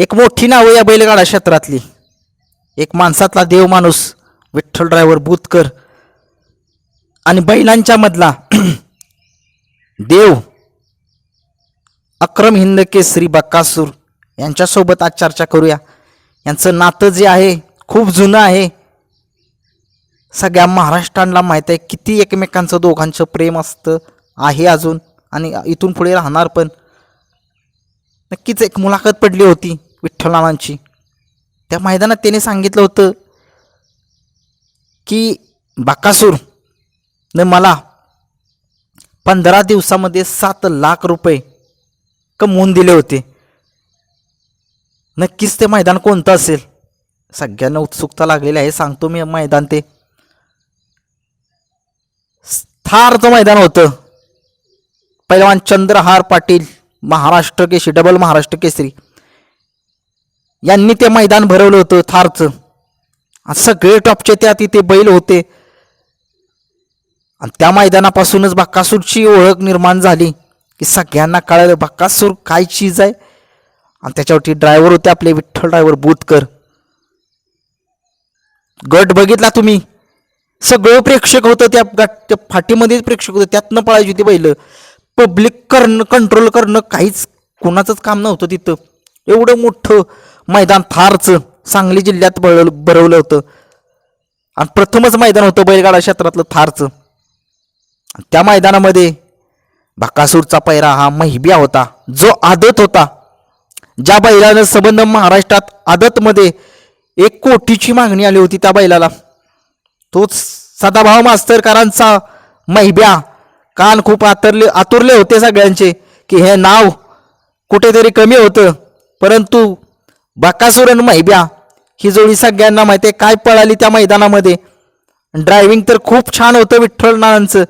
एक मोठी नावं या बैलगाडा क्षेत्रातली. एक माणसातला देव माणूस विठ्ठल ड्रायव्हर बुतकर आणि बैलांच्या मधला देव अक्रम हिंद केसरी बक्कासूर यांच्यासोबत आज चर्चा करूया. यांचं नातं जे आहे खूप जुनं आहे. सगळ्या महाराष्ट्राला माहीत आहे किती एकमेकांचं दोघांचं प्रेम असतं आहे अजून आणि इथून पुढे राहणार पण. नक्कीच एक मुलाखत पडली होती. विठ्ठलनानांची त्या मैदानात त्याने सांगितलं होतं की बाकासूर न मला पंधरा दिवसामध्ये सात लाख रुपये कमवून दिले होते. नक्कीच ते मैदान कोणतं असेल? सगळ्यांना उत्सुकता लागलेली आहे सांगतो मी मैदान ते. थारचं मैदान होतं. पैलवान चंद्रहार पाटील महाराष्ट्र केसरी डबल महाराष्ट्र केसरी. यांनी ते मैदान भरवलं होतं थारचं. आणि सगळे टॉपचे त्या तिथे बैल होते. आणि त्या मैदानापासूनच बाक्कासूरची ओळख निर्माण झाली की सगळ्यांना कळालं बाक्कासूर काय चीज आहे. आणि त्याच्यावरती ड्रायव्हर होते आपले विठ्ठल ड्रायव्हर बुतकर. गट बघितला तुम्ही? सगळं प्रेक्षक होतं त्या गट त्या फाटीमध्येच प्रेक्षक होतं त्यातनं पळायची होती बैल. पब्लिक करणं कंट्रोल करणं काहीच कोणाचंच काम नव्हतं तिथं. एवढं मोठं मैदान फारच सांगली जिल्ह्यात बळवलं भरवलं होतं. आणि प्रथमच मैदान होतं बैलगाडा क्षेत्रातलं थारचं त्या मैदानामध्ये बाकासूरचा पैरा हा महिबिया होता. जो आदत होता. ज्या बैलानं संबंध महाराष्ट्रात आदतमध्ये एक कोटीची मागणी आली होती त्या बैलाला. तोच सदाभाव मास्तरकरांचा महिब्या. कान खूप आतरले आतुरले होते सगळ्यांचे की हे नाव कुठेतरी कमी होतं. परंतु बाकासूर आणि महिब्या ही जोडी सगळ्यांना माहिती आहे. काय पळाली त्या मैदानामध्ये? ड्रायव्हिंग तर खूप छान होतं विठ्ठल नानांचं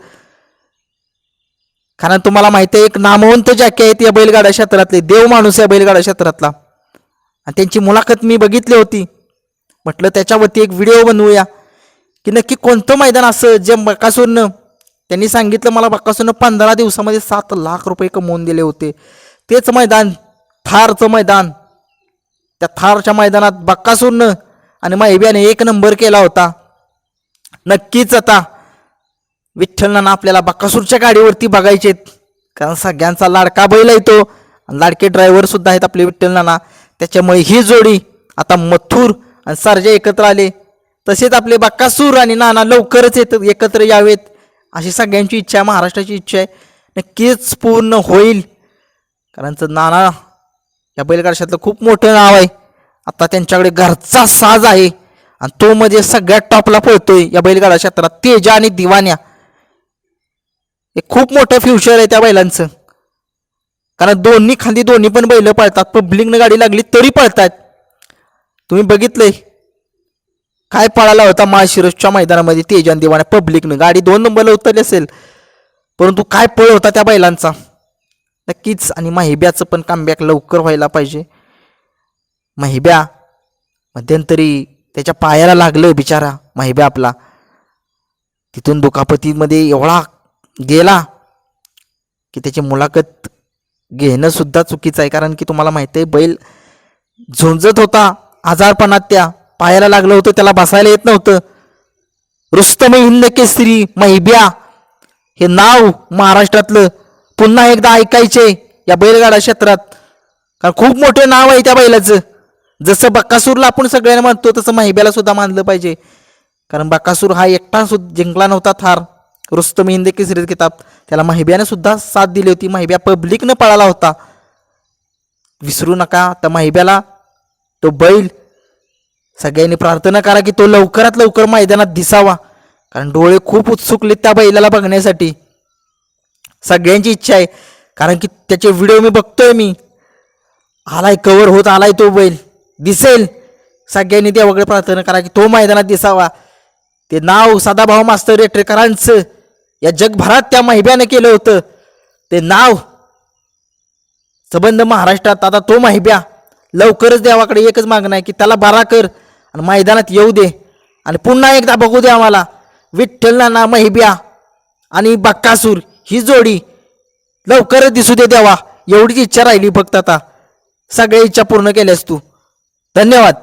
कारण तुम्हाला माहिती आहे एक नामवंत जॅके आहेत या बैलगाडा क्षेत्रातले. देव माणूस आहे बैलगाडा क्षेत्रातला. आणि त्यांची मुलाखत मी बघितली होती. म्हटलं त्याच्यावरती एक व्हिडिओ बनवूया. की नक्की कोणतं मैदान असं जे बकासूरनं त्यांनी सांगितलं मला बकासूरनं पंधरा दिवसामध्ये सात लाख रुपये कमवून दिले होते. तेच मैदान थारचं मैदान. त्या थारच्या मैदानात बक्कासूरनं आणि माहिब्याने एक नंबर केला होता. नक्कीच आता विठ्ठलनं आपल्याला बक्कासूरच्या गाडीवरती बघायचे कारण सगळ्यांचा लाडका बैल येतो आणि लाडके ड्रायव्हर सुद्धा आहेत आपले विठ्ठलनाना. त्याच्यामुळे ही जोडी आता मथुर आणि सारजे एकत्र आले. तसेच आपले बक्कासूर आणि नाना लवकरच येत एकत्र यावेत. अशी सगळ्यांची इच्छा आहे महाराष्ट्राची इच्छा आहे. नक्कीच पूर्ण होईल. कारण तर नाना या बैलगाडशातलं खूप मोठं नाव आहे. आता त्यांच्याकडे घरचा साज आहे. आणि तो म्हणजे सगळ्यात टॉपला पळतोय या बैलगाडा क्षेत्रात तेजा आणि दिवाण्या हे खूप मोठं फ्युचर आहे त्या बैलांचं. कारण दोन्ही खांदी दोन्ही पण बैल पळतात. पब्लिकनं गाडी लागली तरी पळतात. तुम्ही बघितलंय. काय पळाला होता माळशिरसच्या मैदानामध्ये तेजान दिवाण्या पब्लिकनं गाडी दोन नंबरला उतरली असेल. परंतु काय पळ होता त्या बैलांचा? नक्कीच. आणि माहिब्याचं पण कामबॅक लवकर व्हायला पाहिजे. माहिब्या मध्यंतरी त्याच्या पायाला लागलं बिचारा माहिब्या आपला. तिथून दुखापतीमध्ये एवढा गेला की त्याची मुलाखत घेणं सुद्धा चुकीचं आहे. कारण की तुम्हाला माहिती आहे बैल झुंजत होता आजारपणात त्या पायाला लागलं होतं त्याला बसायला येत नव्हतं. रुस्तम हिंद केसरी महिब्या हे नाव महाराष्ट्रातलं पुन्हा एकदा ऐकायचे या बैलगाडा क्षेत्रात. कारण खूप मोठे नाव आहे त्या बैलाचं. जसं बक्कासूरला आपण सगळ्यांना मानतो तसं महिब्याला सुद्धा मानलं पाहिजे. कारण बक्कासूर हा एकटा सुद्धा जिंकला नव्हता थार. रुस्तम हिंद केसरी किताब त्याला माहिब्याने सुद्धा साथ दिली होती. महिब्या पब्लिकनं पळाला होता. विसरू नका. त्या माहिब्याला तो बैल सगळ्यांनी प्रार्थना करा की तो लवकरात लवकर मैदानात दिसावा. कारण डोळे खूप उत्सुकले त्या बैलाला बघण्यासाठी. सगळ्यांची इच्छा आहे. कारण की त्याचे व्हिडिओ मी बघतोय मी. आलाय कवर होत आलाय तो बैल. दिसेल. सगळ्यांनी देवाकडे प्रार्थना करा की तो मैदानात दिसावा. ते नाव सदाभाऊ मास्तर ट्रेकरांचं या जगभरात त्या महिब्याने केलं होतं. ते नाव. संबंध महाराष्ट्रात आता तो माहिब्या. लवकरच देवाकडे एकच मागणं आहे की त्याला बरा कर आणि मैदानात येऊ दे. आणि पुन्हा एकदा बघू दे आम्हाला. विठ्ठल नाना महिब्या आणि बक्कासूर. ही जोडी लवकरच दिसू दे देवा. एवढीच इच्छा राहिली फक्त आता. सगळ्या इच्छा पूर्ण केल्यास तू. धन्यवाद.